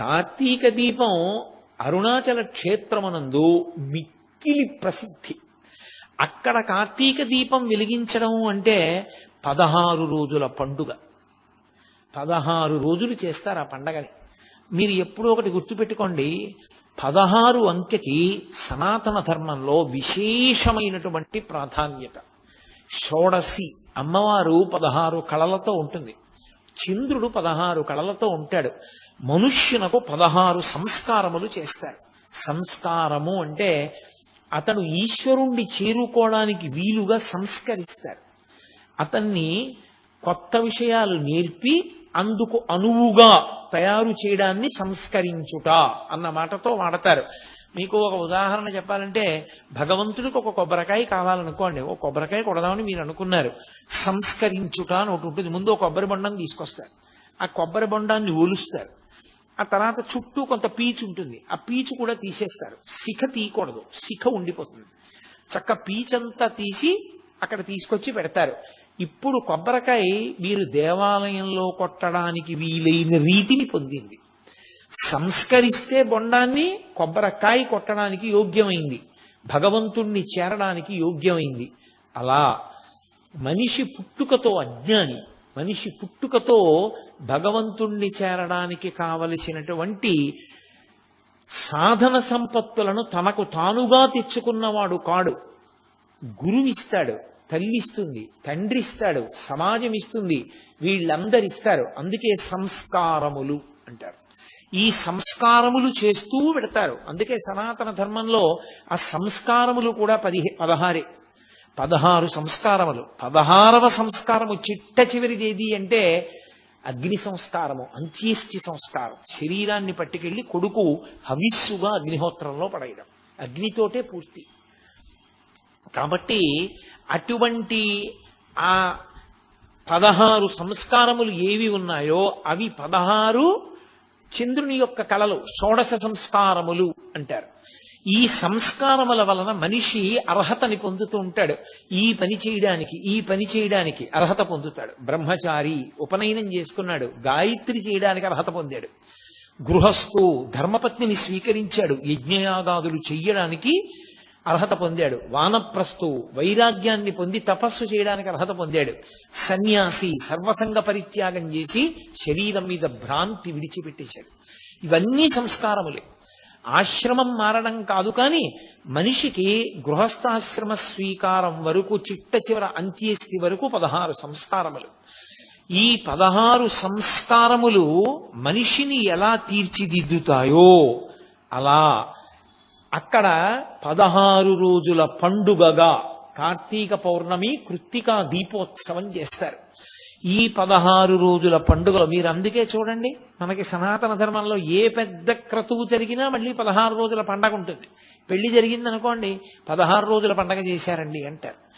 కార్తీక దీపం అరుణాచల క్షేత్రమనందు మిక్కిలి ప్రసిద్ధి. అక్కడ కార్తీక దీపం వెలిగించడం అంటే పదహారు రోజుల పండుగ. పదహారు రోజులు చేస్తారు ఆ పండగని. మీరు ఎప్పుడో ఒకటి గుర్తుపెట్టుకోండి పదహారు అంకెకి సనాతన ధర్మంలో విశేషమైనటువంటి ప్రాధాన్యత. షోడసి అమ్మవారు పదహారు కళలతో ఉంటుంది. చంద్రుడు పదహారు కళలతో ఉంటాడు. మనుష్యునకు పదహారు సంస్కారములు చేస్తారు సంస్కారము అంటే అతను ఈశ్వరుణ్ణి చేరుకోవడానికి వీలుగా సంస్కరిస్తారు అతన్ని కొత్త విషయాలు నేర్పి అందుకు అనువుగా తయారు చేయడాన్ని సంస్కరించుట అన్న మాటతో వాడతారు. మీకు ఒక ఉదాహరణ చెప్పాలంటే భగవంతుడికి ఒక కొబ్బరికాయ కావాలనుకోండి. ఒక కొబ్బరికాయ కొడదామని మీరు అనుకున్నారు. సంస్కరించుట అని ఒకటి ఉంటుంది. ముందు ఒక కొబ్బరి బొండాన్ని తీసుకొస్తారు. ఆ కొబ్బరి బొండాన్ని ఒలుస్తారు. ఆ తర్వాత చుట్టూ కొంత పీచు ఉంటుంది. ఆ పీచు కూడా తీసేస్తారు. శిఖ తీయకూడదు. శిఖ ఉండిపోతుంది. చక్క పీచంతా తీసి అక్కడ తీసుకొచ్చి పెడతారు. ఇప్పుడు కొబ్బరికాయ మీరు దేవాలయంలో కొట్టడానికి వీలైన రీతిని పొందింది. సంస్కరిస్తే బొండాన్ని కొబ్బరికాయ కొట్టడానికి యోగ్యమైంది. భగవంతుణ్ణి చేరడానికి యోగ్యమైంది. అలా మనిషి పుట్టుకతో అజ్ఞాని మనిషి పుట్టుకతో భగవంతుణ్ణి చేరడానికి కావలసినటువంటి సాధన సంపత్తులను తనకు తానుగా తెచ్చుకున్నవాడు కాడు. గురువిస్తాడు తల్లిస్తుంది తండ్రి ఇస్తాడు సమాజం ఇస్తుంది వీళ్ళందరు ఇస్తారు అందుకే సంస్కారములు అంటారు. ఈ సంస్కారములు చేస్తూ పెడతారు అందుకే సనాతన ధర్మంలో ఆ సంస్కారములు కూడా పదిహే పదహారే. పదహారు సంస్కారములు. పదహారవ సంస్కారము చిట్ట చివరిది ఏది అంటే అగ్ని సంస్కారము అంత్యేష్టి సంస్కారం. శరీరాన్ని పట్టుకెళ్ళి కొడుకు హవిస్సుగా అగ్నిహోత్రంలో పడేయడం. అగ్నితోటే పూర్తి. కాబట్టి అటువంటి ఆ పదహారు సంస్కారములు ఏవి ఉన్నాయో అవి పదహారు చంద్రుని యొక్క కళలు షోడశ సంస్కారములు అంటారు. ఈ సంస్కారముల వలన మనిషి అర్హతని పొందుతూ ఉంటాడు. ఈ పని చేయడానికి ఈ పని చేయడానికి అర్హత పొందుతాడు. బ్రహ్మచారి ఉపనయనం చేసుకున్నాడు. గాయత్రి చేయడానికి అర్హత పొందాడు. గృహస్థు ధర్మపత్నిని స్వీకరించాడు. యజ్ఞయాగాదులు చెయ్యడానికి అర్హత పొందాడు. వానప్రస్థు వైరాగ్యాన్ని పొంది తపస్సు చేయడానికి అర్హత పొందాడు. సన్యాసి సర్వసంగ పరిత్యాగం చేసి శరీరం మీద భ్రాంతి విడిచిపెట్టేశాడు. ఇవన్నీ సంస్కారములే. ఆశ్రమం మారడం కాదు కానీ మనిషికి గృహస్థాశ్రమ స్వీకారం వరకు చిట్ట చివర అంత్యేష్టి వరకు పదహారు సంస్కారములు. ఈ పదహారు సంస్కారములు మనిషిని ఎలా తీర్చిదిద్దుతాయో అలా అక్కడ పదహారు రోజుల పండుగగా కార్తీక పౌర్ణమి కృత్తికా దీపోత్సవం చేస్తారు. ఈ పదహారు రోజుల పండుగలు మీరు అందుకే చూడండి మనకి సనాతన ధర్మంలో ఏ పెద్ద క్రతువు జరిగినా మళ్ళీ పదహారు రోజుల పండగ ఉంటుంది. పెళ్ళి జరిగిందనుకోండి పదహారు రోజుల పండగ చేశారండి అంటారు.